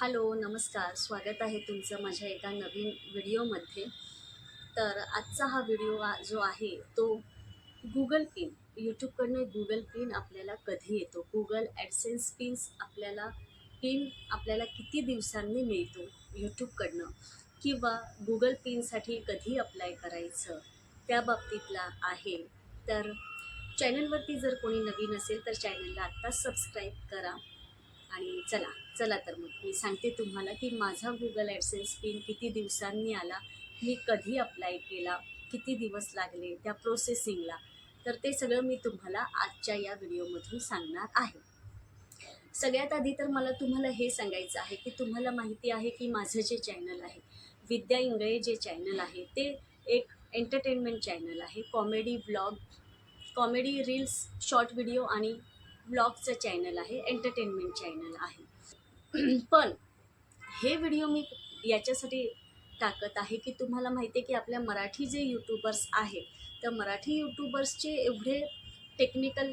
Hello नमस्कार. स्वागत आहे तुमचं माझ्या एका नवीन व्हिडिओमध्ये. तर आजचा हा व्हिडिओ जो आहे तो गुगल पिन यूट्यूबकडनं गुगल पिन आपल्याला कधी येतो? गुगल ॲडसेन्स पिन्स आपल्याला पिन आपल्याला किती दिवसांनी मिळतो? यूट्यूबकडनं किंवा गुगल पिनसाठी कधी अप्लाय करायचं? त्या बाबतीतला आहे. तर चॅनलवरती जर कोणी नवीन असेल तर चॅनलला आत्ताच सबस्क्राईब करा. आणि चला चला तर मग मी सांगते तुम्हाला की माझा गुगल ॲडसेन्स पिन किती दिवसांनी आला मी कधी अप्लाय केला किती दिवस लागले त्या प्रोसेसिंगला तर ते सगळं मी तुम्हाला आजच्या या व्हिडिओमधून सांगणार आहे. सगळ्यात आधी तर मला तुम्हाला हे सांगायचं आहे की तुम्हाला माहिती आहे की माझं जे चॅनल आहे विद्या इंगळे जे चॅनल आहे ते एक एंटरटेनमेंट चॅनल आहे. Comedy blog comedy reels short video आणि ब्लॉगचं चॅनल आहे एंटरटेनमेंट चॅनल आहे. पण हे व्हिडिओ मी याच्यासाठी टाकत आहे की तुम्हाला माहिती आहे की आपल्या मराठी जे यूट्यूबर्स आहेत तर मराठी यूट्यूबर्सचे एवढे टेक्निकल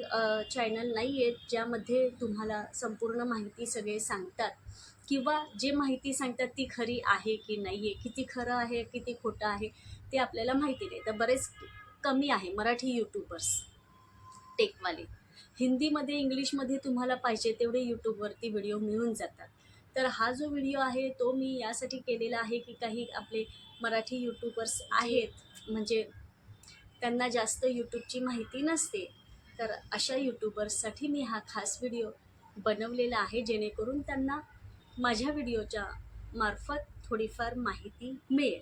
चॅनल नाही आहेत ज्यामध्ये तुम्हाला संपूर्ण माहिती सगळे सांगतात. किंवा जे माहिती सांगतात ती खरी आहे की नाही आहे किती खरं आहे किती खोटं आहे ते आपल्याला माहिती नाही. तर बरेच कमी आहे मराठी यूट्यूबर्स टेकवाले हिंदीमध्ये इंग्लिशमध्ये तुम्हाला पाहिजे तेवढे यूट्यूबवरती व्हिडिओ मिळून जातात. तर हा जो व्हिडिओ आहे तो मी यासाठी केलेला आहे की काही आपले मराठी यूट्यूबर्स आहेत म्हणजे त्यांना जास्त यूट्यूबची माहिती नसते तर अशा यूट्यूबर्ससाठी मी हा खास व्हिडिओ बनवलेला आहे जेणेकरून त्यांना माझ्या व्हिडिओच्या मार्फत थोडीफार माहिती मिळेल.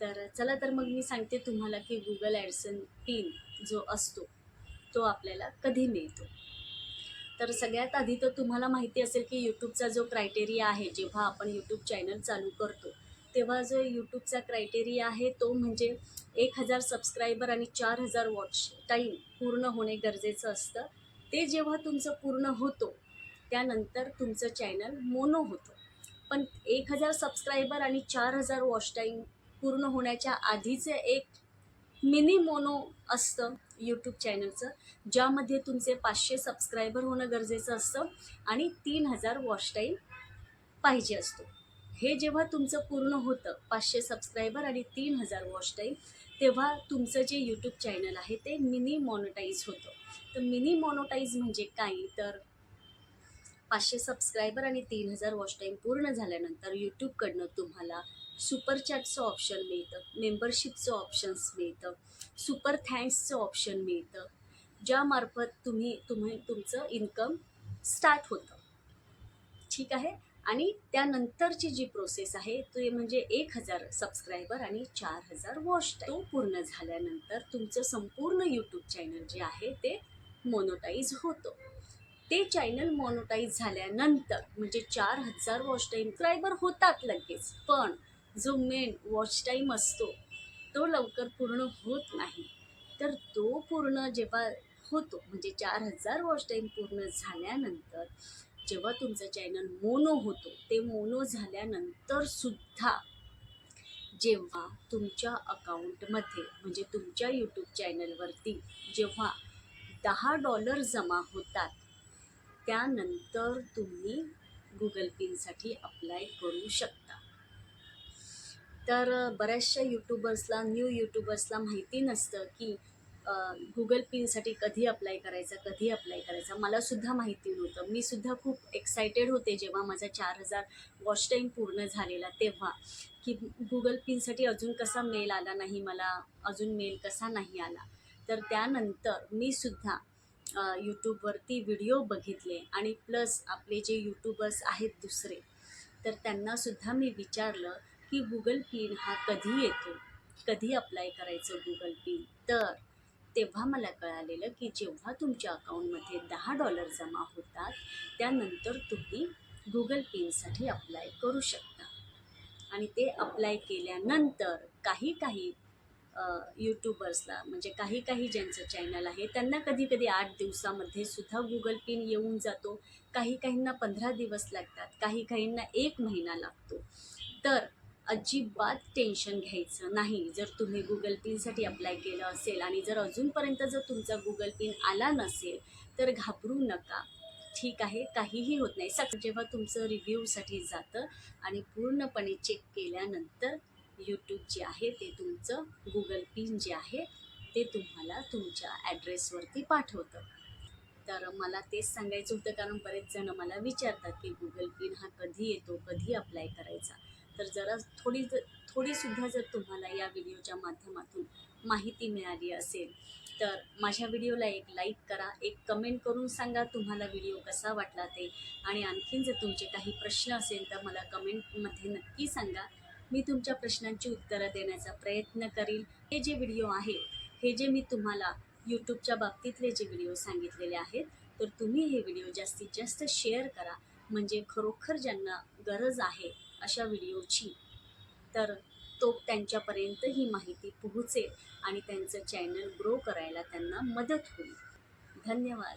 तर चला तर मग मी सांगते तुम्हाला की गुगल ॲडसन पिन जो असतो तो आपल्याला कधी मिळतो. तर सगळ्यात आधी तर तुम्हाला माहिती असेल की यूट्यूबचा जो क्रायटेरिया आहे जेव्हा आपण यूट्यूब चॅनल चालू करतो तेव्हा जो यूट्यूबचा क्रायटेरिया आहे तो म्हणजे एक हजार सबस्क्रायबर आणि चार हजार वॉच टाईम पूर्ण होणे गरजेचं असतं. ते जेव्हा तुमचं पूर्ण होतो त्यानंतर तुमचं चॅनल मोनो होतं. पण एक हजार सबस्क्रायबर आणि चार हजार वॉच टाईम पूर्ण होण्याच्या आधीचं एक मिनी मोनो असतं. यूट्यूब चॅनलचं ज्यामध्ये तुमचे पाचशे सबस्क्रायबर होणं गरजेचं असतं आणि तीन हजार वॉच टाईम पाहिजे असतो. हे जेव्हा तुमचं पूर्ण होतं पाचशे सबस्क्रायबर आणि तीन हजार वॉच टाईम तेव्हा तुमचं जे यूट्यूब चॅनल आहे ते मिनी मॉनिटाईज होतं. तर मिनी मॉनोटाईज म्हणजे काय? तर पाचशे सबस्क्रायबर आणि तीन हजार वॉच टाईम पूर्ण झाल्यानंतर यूट्यूबकडनं तुम्हाला सुपर चॅटचं ऑप्शन मिळतं मेंबरशिपचं ऑप्शन्स मिळतं सुपर थँक्सचं ऑप्शन मिळतं ज्यामार्फत तुम्ही तुम्ही तुमचं इन्कम स्टार्ट होतं. ठीक आहे? आणि त्यानंतरची जी प्रोसेस आहे ते म्हणजे एक हजार सबस्क्रायबर आणि चार हजार वॉश तो पूर्ण झाल्यानंतर तुमचं संपूर्ण यूट्यूब चॅनल जे आहे ते मोनोटाईज होतं. ते चॅनल मोनोटाईज झाल्यानंतर म्हणजे चार हजार वॉश टाईम सबस्क्रायबर होतात लगेच पण जो मेन वॉच टाईम असतो तो लवकर पूर्ण होत नाही. तर तो पूर्ण जेव्हा होतो म्हणजे चार हजार वॉच टाईम पूर्ण झाल्यानंतर जेव्हा तुमचं चॅनल मोनो होतो ते मोनो झाल्यानंतर सुद्धा जेव्हा तुमच्या अकाउंटमध्ये म्हणजे तुमच्या यूट्यूब चॅनलवरती जेव्हा दहा डॉलर जमा होतात त्यानंतर तुम्ही गुगल पिनसाठी अप्लाय करू शकता. तर बऱ्याचशा यूट्यूबर्सला न्यू यूट्यूबर्सला माहिती नसतं की गुगल पिनसाठी कधी अप्लाय करायचा कधी अप्लाय करायचा. मलासुद्धा माहिती नव्हतं. मी सुद्धा खूप एक्सायटेड होते जेव्हा माझा चार हजार वॉच टाईम पूर्ण झालेला तेव्हा की गुगल पिनसाठी अजून कसा मेल आला नाही मला अजून मेल कसा नाही आला. तर त्यानंतर मी सुद्धा यूट्यूबवरती व्हिडिओ बघितले आणि प्लस आपले जे यूट्यूबर्स आहेत दुसरे तर त्यांनासुद्धा मी विचारलं की गुगल पिन हा कधी येतो? कधी अप्लाय करायचं गुगल पिन तर तेव्हा मला कळालेलं की जेव्हा तुमच्या अकाउंटमध्ये दहा डॉलर जमा होतात त्यानंतर तुम्ही गुगल पिनसाठी अप्लाय करू शकता. आणि ते अप्लाय केल्यानंतर काही काही यूट्यूबर्सला म्हणजे काही काही ज्यांचं चॅनल आहे त्यांना कधी कधी आठ दिवसामध्ये सुद्धा गुगल पिन येऊन जातो. काही काहींना पंधरा दिवस लागतात काही काहींना एक महिना लागतो. तर अजिबात टेन्शन घ्यायचं नाही. जर तुम्ही गुगल पिनसाठी अप्लाय केलं असेल आणि जर अजूनपर्यंत जर तुमचा गुगल पिन आला नसेल तर घाबरू नका. ठीक आहे काहीही होत नाही. सक जेव्हा तुमचं रिव्ह्यूसाठी जातं आणि पूर्णपणे चेक केल्यानंतर यूट्यूब जे आहे ते तुमचं गुगल पिन जे आहे ते तुम्हाला तुमच्या ॲड्रेसवरती पाठवतं. तर मला तेच सांगायचं होतं कारण बरेच जण मला विचारतात की गुगल पिन हा कधी येतो कधी अप्लाय करायचा. तर जरा थोडी थोडीसुद्धा जर तुम्हाला या व्हिडिओच्या माध्यमातून माहिती मिळाली असेल तर माझ्या व्हिडिओला एक लाईक करा एक कमेंट करून सांगा तुम्हाला व्हिडिओ कसा वाटला ते. आणि आणखीन जर तुमचे काही प्रश्न असेल तर मला कमेंटमध्ये नक्की सांगा. मी तुमच्या प्रश्नांची उत्तरं देण्याचा प्रयत्न करील. हे जे व्हिडिओ आहे हे जे मी तुम्हाला यूट्यूबच्या बाबतीतले जे व्हिडिओ सांगितलेले आहेत तर तुम्ही हे व्हिडिओ जास्तीत जास्त शेअर करा. म्हणजे खरोखर ज्यांना गरज आहे अशा व्हिडिओची. तर तो त्यांच्यापर्यंत ही माहिती पोहोचेल आणि त्यांचं चॅनल ग्रो करायला त्यांना मदत होईल. धन्यवाद.